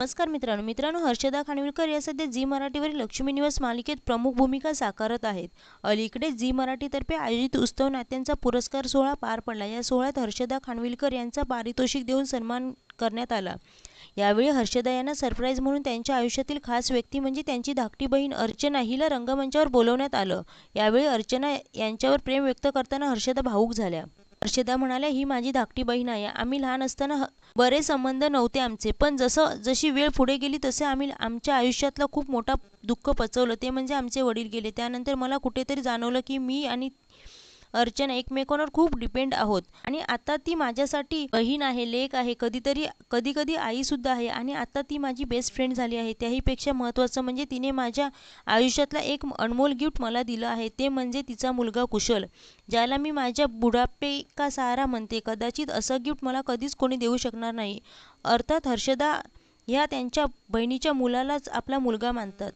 नमस्कार मित्रांनो. मित्रांनो हर्षदा खानविलकर या सध्या झी मराठीवरील लक्ष्मी निवास मालिकेत प्रमुख भूमिका साकारत आहेत. अलीकडे झी मराठीतर्फे आयोजित उत्सव नात्यांचा पुरस्कार सोहळा पार पडला. या सोहळ्यात हर्षदा खानविलकर यांचा पारितोषिक देऊन सन्मान करण्यात आला. यावेळी हर्षदा यांना सरप्राईज म्हणून त्यांच्या आयुष्यातील खास व्यक्ती म्हणजे त्यांची धाकटी बहीण अर्चना हिला रंगमंचावर बोलवण्यात आलं. यावेळी अर्चना यांच्यावर प्रेम व्यक्त करताना हर्षदा भावूक झाल्या. हर्षदा म्हणाल्या ही माझी धाकटी बहीण आहे. आम्ही लहान असताना बरे संबंध नव्हते आमचे. पण जसं जशी वेळ पुढे गेली तसे आम्ही आमच्या आयुष्यातला खूप मोठा दुःख पचवलं. ते म्हणजे आमचे वडील गेले. त्यानंतर मला कुठेतरी जाणवलं की मी आणि अर्चना एकमेकांवर खूप डिपेंड आहोत. आणि आता ती माझ्यासाठी बहीण आहे लेक आहे कधीतरी कधी कधी आईसुद्धा आहे. आणि आता ती माझी बेस्ट फ्रेंड झाली आहे. त्याहीपेक्षा महत्त्वाचं म्हणजे तिने माझ्या आयुष्यातला एक अनमोल गिफ्ट मला दिलं आहे. ते म्हणजे तिचा मुलगा कुशल ज्याला मी माझ्या बुढापे का सहारा म्हणते. कदाचित असं गिफ्ट मला कधीच कोणी देऊ शकणार नाही. अर्थात हर्षदा ह्या त्यांच्या बहिणीच्या मुलालाच आपला मुलगा मानतात.